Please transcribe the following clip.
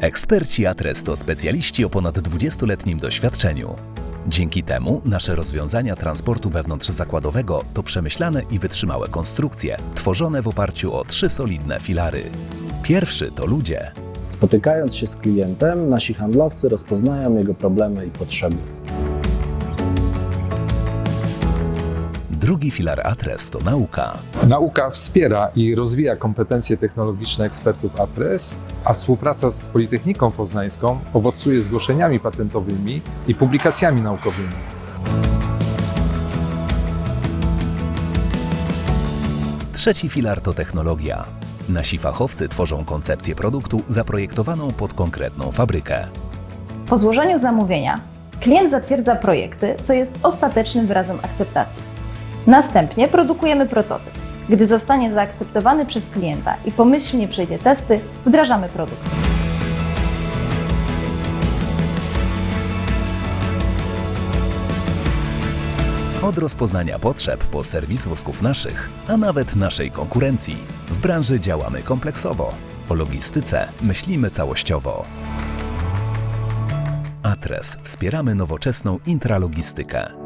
Eksperci Atres to specjaliści o ponad 20-letnim doświadczeniu. Dzięki temu nasze rozwiązania transportu wewnątrzzakładowego to przemyślane i wytrzymałe konstrukcje, tworzone w oparciu o trzy solidne filary. Pierwszy to ludzie, Spotykając się z klientem, nasi handlowcy rozpoznają jego problemy i potrzeby. Drugi filar Atres to nauka, Nauka wspiera i rozwija kompetencje technologiczne ekspertów ATRES, a współpraca z Politechniką Poznańską owocuje zgłoszeniami patentowymi i publikacjami naukowymi. Trzeci filar to technologia. Nasi fachowcy tworzą koncepcję produktu zaprojektowaną pod konkretną fabrykę. Po złożeniu zamówienia klient zatwierdza projekty, co jest ostatecznym wyrazem akceptacji. Następnie produkujemy prototyp. Gdy zostanie zaakceptowany przez klienta i pomyślnie przejdzie testy, wdrażamy produkt. Od rozpoznania potrzeb po serwis wosków naszych, a nawet naszej konkurencji. W branży działamy kompleksowo. O logistyce myślimy całościowo. Atres wspieramy nowoczesną intralogistykę.